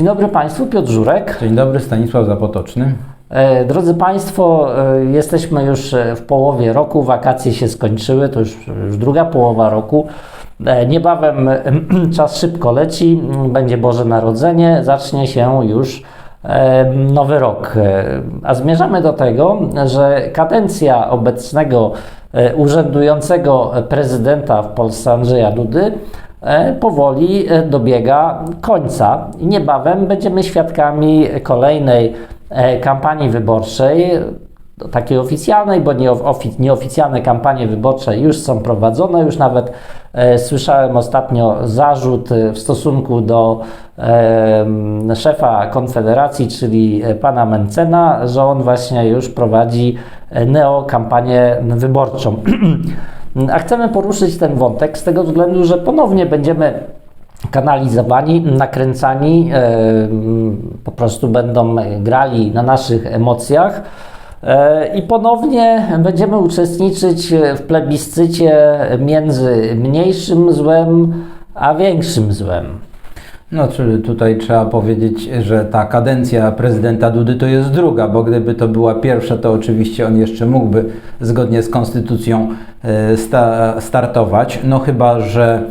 Dzień dobry Państwu, Piotr Żurek. Dzień dobry, Stanisław Zapotoczny. E, Drodzy Państwo, e, jesteśmy już e, w połowie roku, wakacje się skończyły, to już, już druga połowa roku. Niebawem czas szybko leci, m, będzie Boże Narodzenie, zacznie się już nowy rok. A zmierzamy do tego, że kadencja obecnego urzędującego prezydenta w Polsce Andrzeja Dudy powoli e, dobiega końca niebawem będziemy świadkami kolejnej e, kampanii wyborczej, takiej oficjalnej, bo nieofi- nieoficjalne kampanie wyborcze już są prowadzone. Już nawet e, słyszałem ostatnio zarzut e, w stosunku do e, szefa Konfederacji, czyli e, pana Mencena, że on właśnie już prowadzi e, neokampanię wyborczą. A chcemy poruszyć ten wątek z tego względu, że ponownie będziemy kanalizowani, nakręcani, e, po prostu będą grali na naszych emocjach. E, I ponownie będziemy uczestniczyć w plebiscycie między mniejszym złem a większym złem. No, czyli tutaj trzeba powiedzieć, że ta kadencja prezydenta Dudy to jest druga, bo gdyby to była pierwsza, to oczywiście on jeszcze mógłby zgodnie z konstytucją e, sta startować. No chyba, że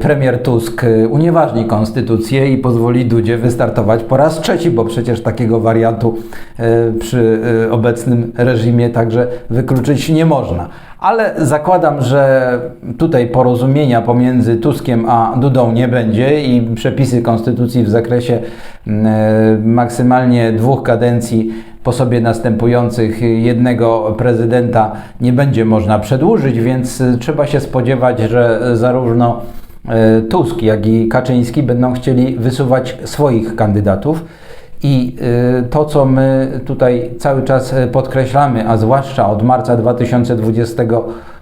premier Tusk e, unieważni konstytucję i pozwoli Dudzie wystartować po raz trzeci, bo przecież takiego wariantu e, przy e, obecnym reżimie także wykluczyć nie można. Ale zakładam, że tutaj porozumienia pomiędzy Tuskiem a Dudą nie będzie i przepisy konstytucji w zakresie e, maksymalnie dwóch kadencji po sobie następujących jednego prezydenta nie będzie można przedłużyć, więc e, trzeba się spodziewać, że zarówno e, Tusk, jak i Kaczyński będą chcieli wysuwać swoich kandydatów. I y, to, co my tutaj cały czas y, podkreślamy, a zwłaszcza od marca 2020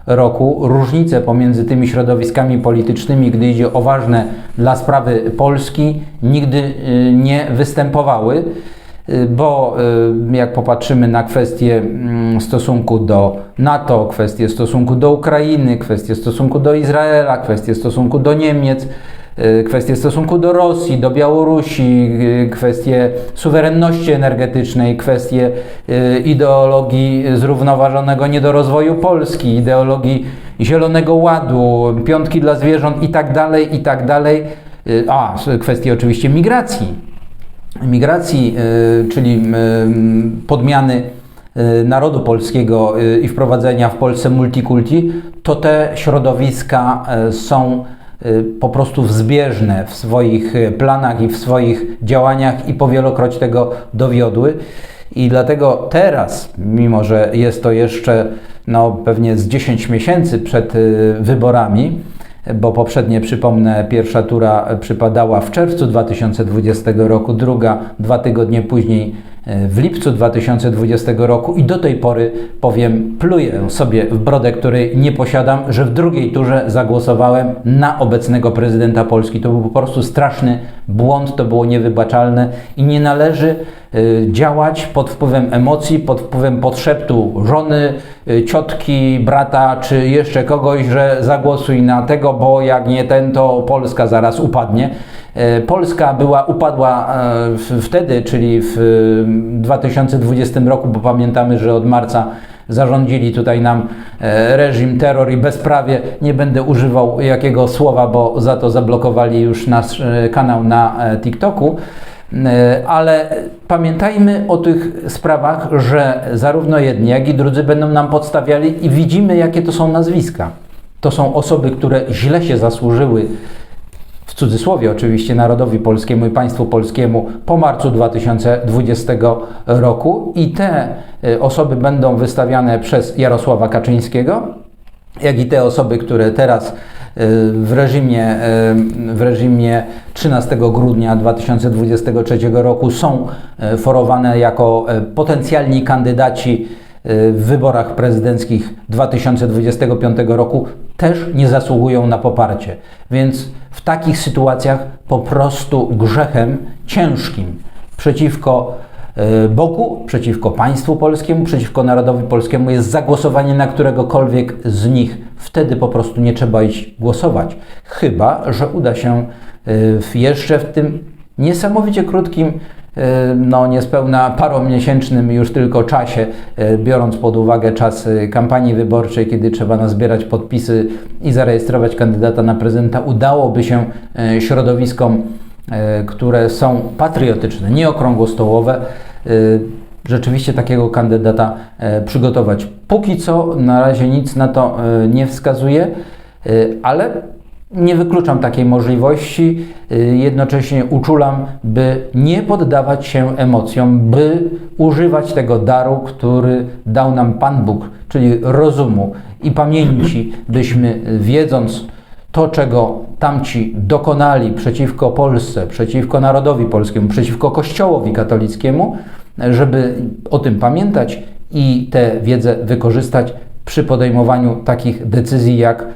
roku, różnice pomiędzy tymi środowiskami politycznymi, gdy idzie o ważne dla sprawy Polski, nigdy nie występowały. Y, Bo y, jak popatrzymy na kwestie mm, stosunku do NATO, kwestie stosunku do Ukrainy, kwestie stosunku do Izraela, kwestie stosunku do Niemiec, y, kwestie stosunku do Rosji, do Białorusi, kwestie suwerenności energetycznej, kwestie ideologii zrównoważonego niedorozwoju Polski, ideologii Zielonego Ładu, piątki dla zwierząt i tak dalej, i tak A, kwestie oczywiście migracji migracji, y, czyli y, podmiany y, narodu polskiego i wprowadzenia w Polsce multikulti, to te środowiska są po prostu zbieżne w swoich planach i w swoich działaniach i powielokroć tego dowiodły. I dlatego teraz, mimo że jest to jeszcze no, pewnie z 10 miesięcy przed wyborami, bo poprzednie, przypomnę, pierwsza tura przypadała w czerwcu 2020 roku, druga dwa tygodnie później e, w lipcu 2020 roku i do tej pory powiem, pluję sobie w brodę, której nie posiadam, że w drugiej turze zagłosowałem na obecnego prezydenta Polski. To był po prostu straszny błąd, to było niewybaczalne i nie należy y, działać pod wpływem emocji, pod wpływem podszeptu żony, ciotki, brata czy jeszcze kogoś, że zagłosuj na tego, bo jak nie ten, to Polska zaraz upadnie. E, Polska była upadła w- wtedy, czyli w y, 2020 roku, bo pamiętamy, że od marca zarządzili tutaj nam reżim, terror i bezprawie. Nie będę używał jakiego słowa, bo za to zablokowali już nasz kanał na TikToku. E, Ale pamiętajmy o tych sprawach, że zarówno jedni, jak i drudzy będą nam podstawiali i widzimy, jakie to są nazwiska. To są osoby, które źle się zasłużyły w cudzysłowie oczywiście narodowi polskiemu i państwu polskiemu po marcu 2020 roku i te y, osoby będą wystawiane przez Jarosława Kaczyńskiego, jak i te osoby, które teraz w reżimie, w reżimie 13 grudnia 2023 roku są y, forowane jako y, potencjalni kandydaci y, w wyborach prezydenckich 2025 roku też nie zasługują na poparcie. Więc w takich sytuacjach po prostu grzechem ciężkim przeciwko e, Bogu, przeciwko państwu polskiemu, przeciwko narodowi polskiemu jest zagłosowanie na któregokolwiek z nich. Wtedy po prostu nie trzeba iść głosować. Chyba, że uda się e, jeszcze w tym niesamowicie krótkim, e, no niespełna paromiesięcznym już tylko czasie, biorąc pod uwagę czas kampanii wyborczej, kiedy trzeba nazbierać podpisy i zarejestrować kandydata na prezydenta, udałoby się środowiskom, które są patriotyczne, nie okrągłostołowe, e, rzeczywiście takiego kandydata e, przygotować. Póki co na razie nic na to e, nie wskazuje, e, ale nie wykluczam takiej możliwości. Jednocześnie uczulam, by nie poddawać się emocjom, by używać tego daru, który dał nam Pan Bóg, czyli rozumu i pamięci, byśmy wiedząc to, czego tamci dokonali przeciwko Polsce, przeciwko narodowi polskiemu, przeciwko Kościołowi katolickiemu, żeby o tym pamiętać i tę wiedzę wykorzystać przy podejmowaniu takich decyzji jak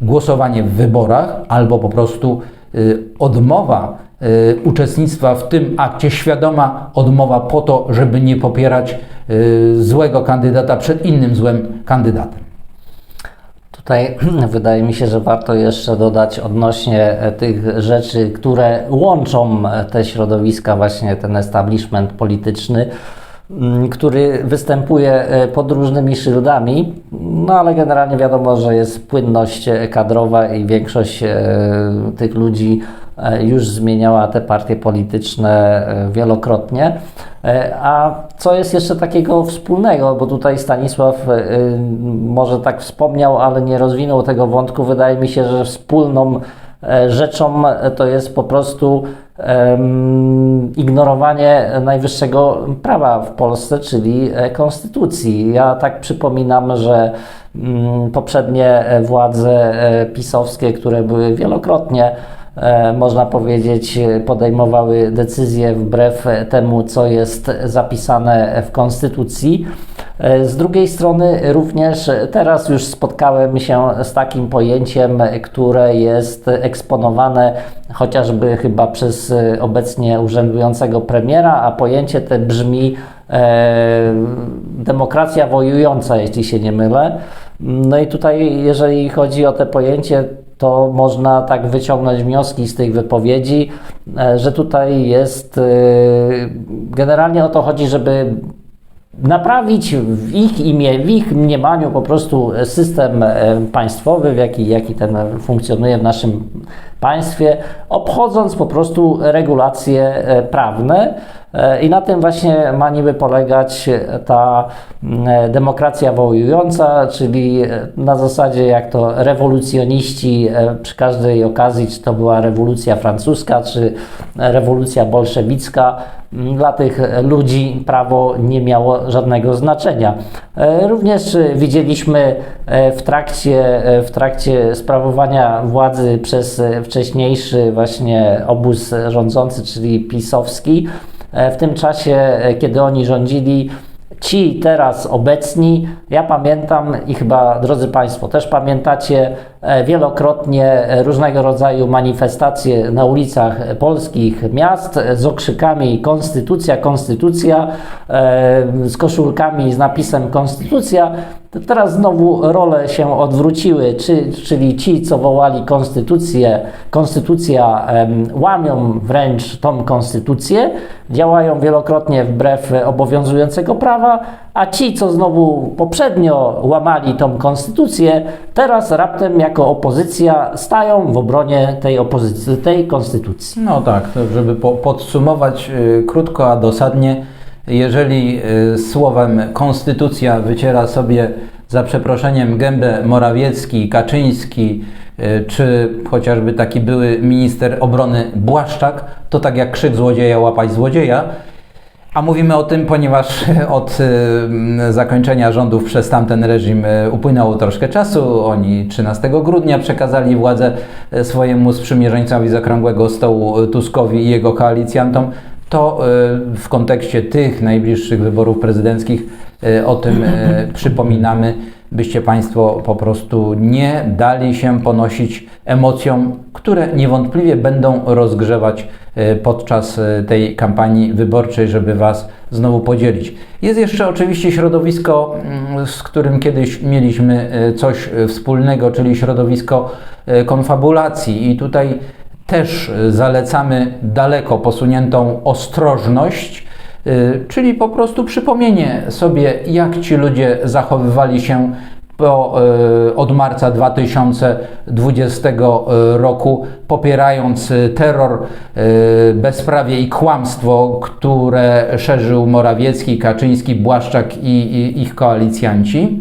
głosowanie w wyborach albo po prostu y, odmowa y, uczestnictwa w tym akcie, świadoma odmowa po to, żeby nie popierać y, złego kandydata przed innym złym kandydatem. Tutaj wydaje mi się, że warto jeszcze dodać odnośnie e, tych rzeczy, które łączą e, te środowiska, właśnie ten establishment polityczny, mm, który występuje e, pod różnymi szyldami, no ale generalnie wiadomo, że jest płynność kadrowa i większość tych ludzi już zmieniała te partie polityczne e, wielokrotnie. E, A co jest jeszcze takiego wspólnego, bo tutaj Stanisław e, może tak wspomniał, ale nie rozwinął tego wątku. Wydaje mi się, że wspólną e, rzeczą e, to jest po prostu ignorowanie najwyższego prawa w Polsce, czyli e, konstytucji. Ja tak przypominam, że poprzednie e, władze e, pisowskie, które były wielokrotnie e, można powiedzieć, podejmowały decyzje wbrew temu, co jest zapisane w Konstytucji. Z drugiej strony, również teraz już spotkałem się z takim pojęciem, które jest eksponowane chociażby chyba przez obecnie urzędującego premiera, a pojęcie te brzmi demokracja wojująca, jeśli się nie mylę. No i tutaj, jeżeli chodzi o te pojęcie, to można tak wyciągnąć wnioski z tych wypowiedzi, e, że tutaj jest e, generalnie o to chodzi, żeby naprawić w ich imię, w ich mniemaniu po prostu system e, państwowy, w jaki, jaki ten funkcjonuje w naszym państwie, obchodząc po prostu regulacje e, prawne. E, I na tym właśnie ma niby polegać ta mm, e, demokracja wojująca, czyli e, na zasadzie jak to rewolucjoniści e, przy każdej okazji, czy to była rewolucja francuska, czy rewolucja bolszewicka, dla tych ludzi prawo nie miało żadnego znaczenia. E, Również e, widzieliśmy e, w trakcie, e, w trakcie sprawowania władzy przez e, wcześniejszy właśnie obóz rządzący, czyli pisowski, E, w tym czasie, e, kiedy oni rządzili, ci teraz obecni, ja pamiętam i chyba drodzy Państwo też pamiętacie e, wielokrotnie e, różnego rodzaju manifestacje na ulicach polskich miast e, z okrzykami Konstytucja, Konstytucja, e, z koszulkami z napisem Konstytucja. Teraz znowu role się odwróciły, czy, czyli ci, co wołali konstytucję, konstytucja łamią wręcz tą konstytucję, działają wielokrotnie wbrew e, obowiązującego prawa, a ci, co znowu poprzednio łamali tą konstytucję, teraz raptem jako opozycja stają w obronie tej opozycji, tej konstytucji. No tak, żeby po, podsumować y, krótko, a dosadnie, jeżeli y, słowem konstytucja wyciera sobie za przeproszeniem gębę Morawiecki, Kaczyński, y, czy chociażby taki były minister obrony Błaszczak, to tak jak krzyk złodzieja łapać złodzieja. A mówimy o tym, ponieważ od y, zakończenia rządów przez tamten reżim upłynęło troszkę czasu. Oni 13 grudnia przekazali władzę swojemu sprzymierzeńcowi z okrągłego stołu Tuskowi i jego koalicjantom. To y, w kontekście tych najbliższych wyborów prezydenckich y, o tym y, przypominamy, byście Państwo po prostu nie dali się ponosić emocjom, które niewątpliwie będą rozgrzewać podczas tej kampanii wyborczej, żeby Was znowu podzielić. Jest jeszcze oczywiście środowisko, mm, z którym kiedyś mieliśmy coś wspólnego, czyli środowisko konfabulacji i tutaj też e, zalecamy daleko posuniętą ostrożność, e, czyli po prostu przypomnienie sobie, jak ci ludzie zachowywali się po, e, od marca 2020 roku, popierając terror, bezprawie i kłamstwo, które szerzył Morawiecki, Kaczyński, Błaszczak i, i ich koalicjanci.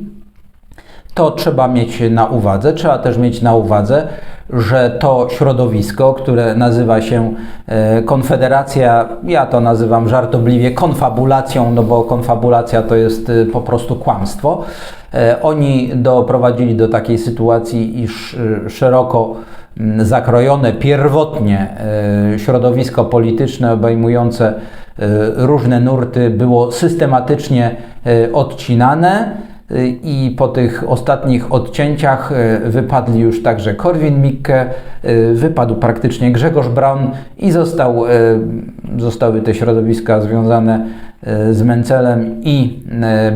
To trzeba mieć na uwadze. Trzeba też mieć na uwadze, że to środowisko, które nazywa się e, Konfederacja, ja to nazywam żartobliwie konfabulacją, no bo konfabulacja to jest e, po prostu kłamstwo. E, Oni doprowadzili do takiej sytuacji, iż szeroko zakrojone pierwotnie środowisko polityczne obejmujące różne nurty było systematycznie odcinane. I po tych ostatnich odcięciach e, wypadli już także Korwin-Mikke, e, wypadł praktycznie Grzegorz Braun i został, zostały te środowiska związane z Mencelem i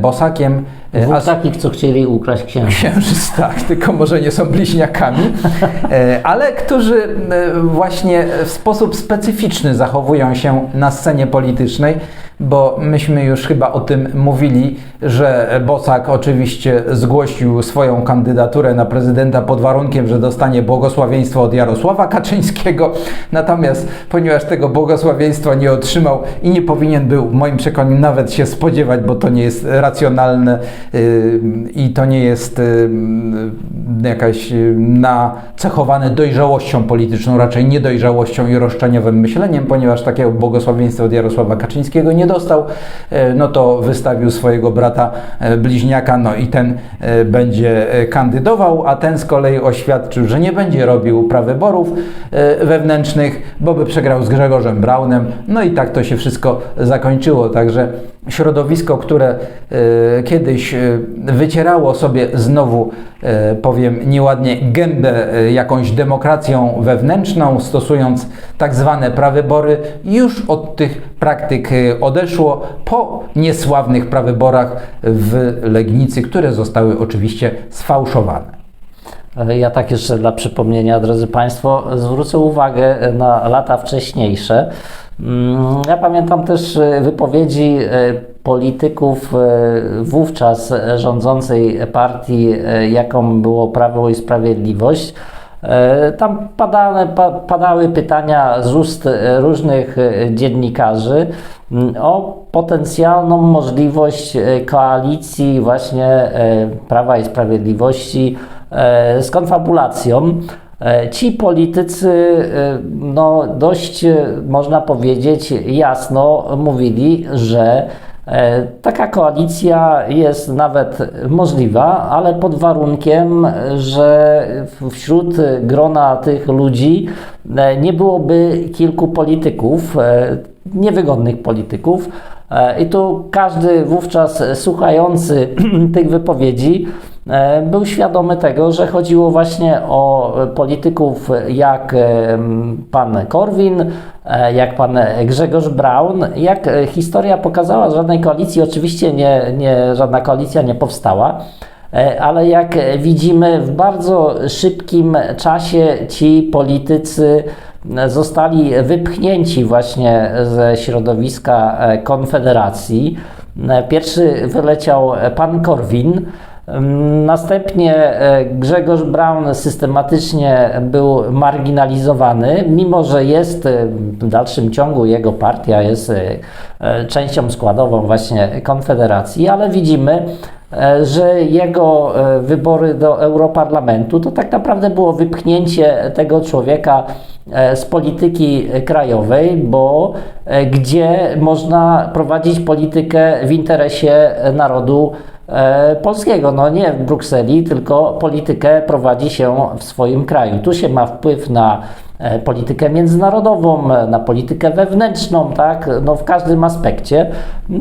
Bosakiem. Dwóch takich, co chcieli ukraść księżyc. Księżyc, tak, tylko może nie są bliźniakami, ale którzy właśnie w sposób specyficzny zachowują się na scenie politycznej, bo myśmy już chyba o tym mówili, że Bosak oczywiście zgłosił swoją kandydaturę na prezydenta pod warunkiem, że dostanie błogosławieństwo od Jarosława Kaczyńskiego, natomiast ponieważ tego błogosławieństwa nie otrzymał i nie powinien był w moim przekonaniu nawet się spodziewać, bo to nie jest racjonalne yy, i to nie jest yy, jakaś yy, nacechowane dojrzałością polityczną, raczej niedojrzałością i roszczeniowym myśleniem, ponieważ takiego błogosławieństwa od Jarosława Kaczyńskiego nie dostał, yy, no to wystawił swojego brata yy, bliźniaka, no i ten yy, będzie kandydował, a ten z kolei oświadczył, że nie będzie robił prawyborów wewnętrznych, bo by przegrał z Grzegorzem Braunem, no i tak to się wszystko zakończyło, także środowisko, które e, kiedyś e, wycierało sobie znowu, e, powiem nieładnie, gębę jakąś demokracją wewnętrzną, stosując tak zwane prawybory, już od tych praktyk odeszło po niesławnych prawyborach w Legnicy, które zostały oczywiście sfałszowane. Ja tak jeszcze dla przypomnienia, drodzy Państwo, zwrócę uwagę na lata wcześniejsze. Mm, Ja pamiętam też e, wypowiedzi e, polityków e, wówczas rządzącej partii, jaką było Prawo i Sprawiedliwość. Tam padane, pa, padały pytania z ust różnych dziennikarzy mm, o potencjalną możliwość koalicji właśnie Prawa i Sprawiedliwości z konfabulacją. E, Ci politycy, e, no dość e, można powiedzieć jasno mówili, że taka koalicja jest nawet możliwa, ale pod warunkiem, że wśród grona tych ludzi nie byłoby kilku polityków, niewygodnych polityków. I tu każdy wówczas słuchający tych wypowiedzi był świadomy tego, że chodziło właśnie o polityków jak e, pan Korwin, e, jak pan Grzegorz Braun. Jak e, historia pokazała, żadnej koalicji oczywiście nie, nie, żadna koalicja nie powstała. E, Ale jak widzimy, w bardzo szybkim czasie ci politycy e, zostali wypchnięci właśnie ze środowiska e, Konfederacji. E, Pierwszy wyleciał pan Korwin. Następnie e, Grzegorz Braun systematycznie był marginalizowany, mimo że jest e, w dalszym ciągu jego partia jest e, częścią składową właśnie Konfederacji, ale widzimy, że jego wybory do Europarlamentu to tak naprawdę było wypchnięcie tego człowieka z polityki krajowej, bo gdzie można prowadzić politykę w interesie narodu polskiego. No nie w Brukseli, tylko politykę prowadzi się w swoim kraju. Tu się ma wpływ na e, politykę międzynarodową, e, na politykę wewnętrzną, tak? No w każdym aspekcie.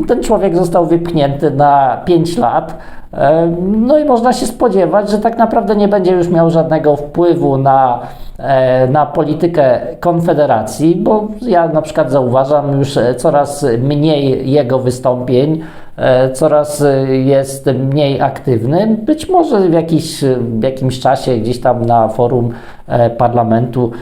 Ten człowiek został wypchnięty na 5 lat. E, No i można się spodziewać, że tak naprawdę nie będzie już miał żadnego wpływu na, e, na politykę Konfederacji, bo ja na przykład zauważam już e, coraz mniej jego wystąpień e, coraz e, jest mniej aktywny. Być może w, jakiś, w jakimś czasie gdzieś tam na forum e, Parlamentu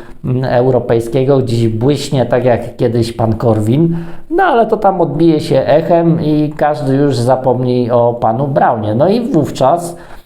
Europejskiego gdzieś błyśnie, tak jak kiedyś pan Korwin, no ale to tam odbije się echem i każdy już zapomni o panu Braunie. No i wówczas E,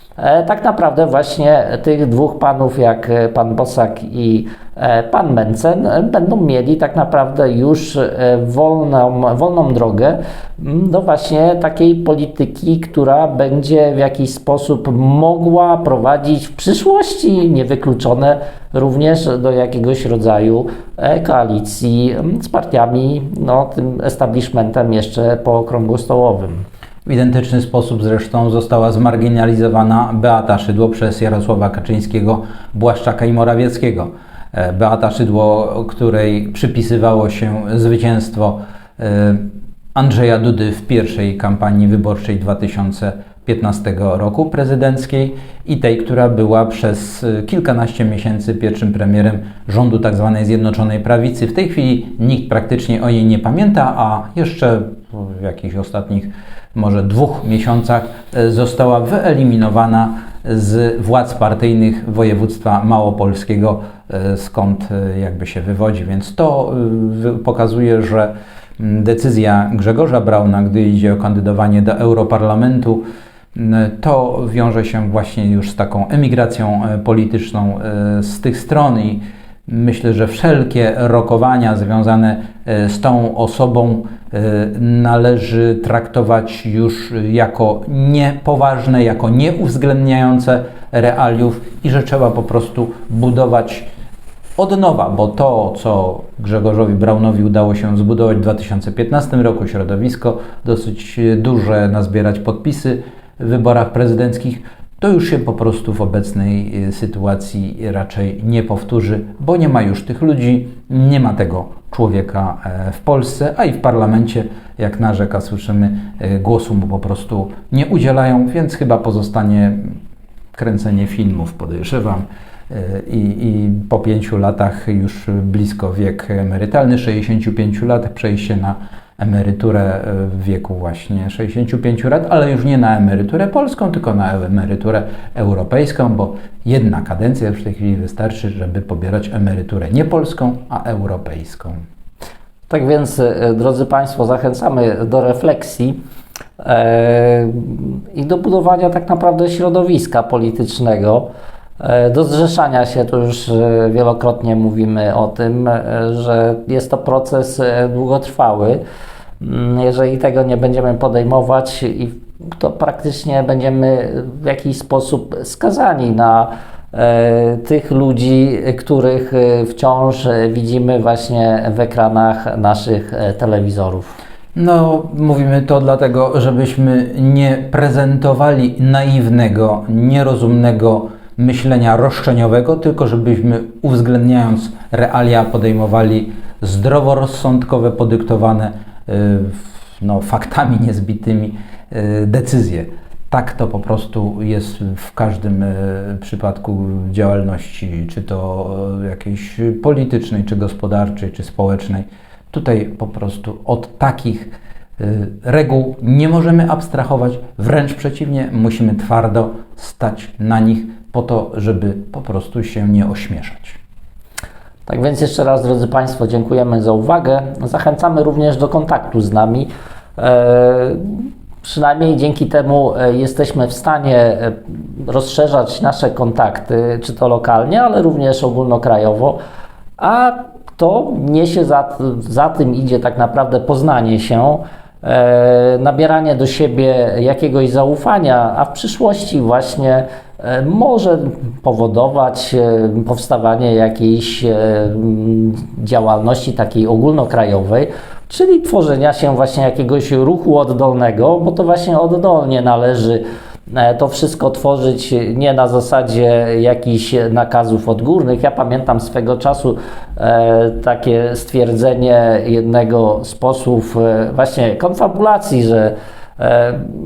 Tak naprawdę właśnie tych dwóch panów, jak e, pan Bosak i e, pan Mencen, e, będą mieli tak naprawdę już e, wolną, wolną drogę mm, do właśnie takiej polityki, która będzie w jakiś sposób mogła prowadzić w przyszłości, niewykluczone również do jakiegoś rodzaju e, koalicji mm, z partiami, no tym establishmentem jeszcze po okrągło stołowym. W identyczny sposób zresztą została zmarginalizowana Beata Szydło przez Jarosława Kaczyńskiego, Błaszczaka i Morawieckiego. E, Beata Szydło, której przypisywało się zwycięstwo e, Andrzeja Dudy w pierwszej kampanii wyborczej 2015 roku prezydenckiej i tej, która była przez e, kilkanaście miesięcy pierwszym premierem rządu tzw. Zjednoczonej Prawicy. W tej chwili nikt praktycznie o niej nie pamięta, a jeszcze w jakichś ostatnich może dwóch miesiącach e, została wyeliminowana z władz partyjnych województwa małopolskiego, e, skąd e, jakby się wywodzi. Więc to pokazuje, że decyzja Grzegorza Brauna, gdy idzie o kandydowanie do Europarlamentu, to wiąże się właśnie już z taką emigracją polityczną z tych stron i myślę, że wszelkie rokowania związane e, z tą osobą e, należy traktować już jako niepoważne, jako nieuwzględniające realiów i że trzeba po prostu budować od nowa, bo to, co Grzegorzowi Braunowi udało się zbudować w 2015 roku, środowisko dosyć duże, nazbierać podpisy w wyborach prezydenckich, to już się po prostu w obecnej y, sytuacji raczej nie powtórzy, bo nie ma już tych ludzi, nie ma tego człowieka e, w Polsce, a i w parlamencie, jak narzeka, słyszymy, e, głosu mu po prostu nie udzielają, więc chyba pozostanie kręcenie filmów, podejrzewam. I, I po pięciu latach już blisko wiek emerytalny, 65 lat, przejście na emeryturę w wieku właśnie 65 lat, ale już nie na emeryturę polską, tylko na emeryturę europejską, bo jedna kadencja już w tej chwili wystarczy, żeby pobierać emeryturę nie polską, a europejską. Tak więc, e, drodzy Państwo, zachęcamy do refleksji e, i do budowania tak naprawdę środowiska politycznego, e, do zrzeszania się. Tu już e, wielokrotnie mówimy o tym, e, że jest to proces e, długotrwały. Mm, Jeżeli tego nie będziemy podejmować, to praktycznie będziemy w jakiś sposób skazani na e, tych ludzi, których e, wciąż e, widzimy właśnie w ekranach naszych e, telewizorów. No, mówimy to dlatego, żebyśmy nie prezentowali naiwnego, nierozumnego myślenia roszczeniowego, tylko żebyśmy uwzględniając realia podejmowali zdroworozsądkowe, podyktowane y, no, faktami niezbitymi y, decyzje. Tak to po prostu jest w każdym y, przypadku działalności, czy to jakiejś politycznej, czy gospodarczej, czy społecznej. Tutaj po prostu od takich reguł nie możemy abstrahować, wręcz przeciwnie, musimy twardo stać na nich po to, żeby po prostu się nie ośmieszać. Tak więc jeszcze raz, drodzy Państwo, dziękujemy za uwagę. Zachęcamy również do kontaktu z nami. E, przynajmniej dzięki temu e, jesteśmy w stanie e, rozszerzać nasze kontakty, czy to lokalnie, ale również ogólnokrajowo. A to niesie za, za tym idzie tak naprawdę poznanie się, nabieranie do siebie jakiegoś zaufania, a w przyszłości właśnie może powodować e, powstawanie jakiejś e, działalności takiej ogólnokrajowej, czyli tworzenia się właśnie jakiegoś ruchu oddolnego, bo to właśnie oddolnie należy e, to wszystko tworzyć nie na zasadzie jakichś nakazów odgórnych. Ja pamiętam swego czasu e, takie stwierdzenie jednego z posłów e, właśnie konfabulacji, że e,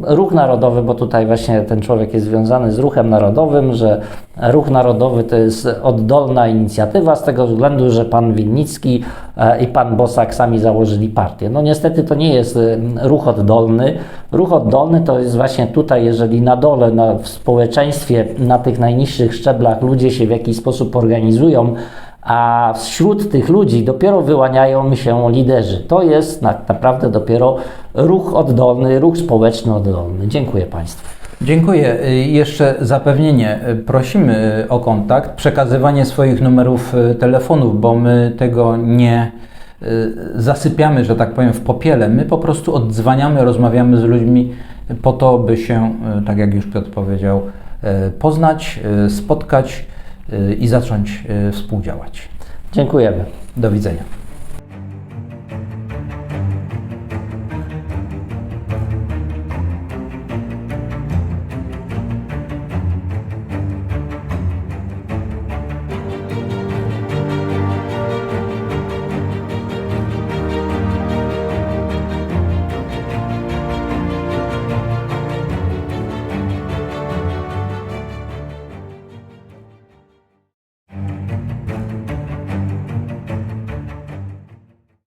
ruch narodowy, bo tutaj właśnie ten człowiek jest związany z ruchem narodowym, że ruch narodowy to jest oddolna inicjatywa z tego względu, że pan Winnicki e, i pan Bosak sami założyli partię. No niestety to nie jest e, ruch oddolny. Ruch oddolny to jest właśnie tutaj, jeżeli na dole, na, w społeczeństwie, na tych najniższych szczeblach ludzie się w jakiś sposób organizują, a wśród tych ludzi dopiero wyłaniają się liderzy. To jest naprawdę dopiero ruch oddolny, ruch społeczny oddolny. Dziękuję Państwu. Dziękuję. Y, Jeszcze zapewnienie. Y, Prosimy o kontakt, przekazywanie swoich numerów y, telefonów, bo my tego nie zasypiamy, że tak powiem, w popiele. My po prostu oddzwaniamy, rozmawiamy z ludźmi po to, by się, tak jak już Piotr powiedział, poznać, spotkać i zacząć y, współdziałać. Dziękujemy. Do widzenia.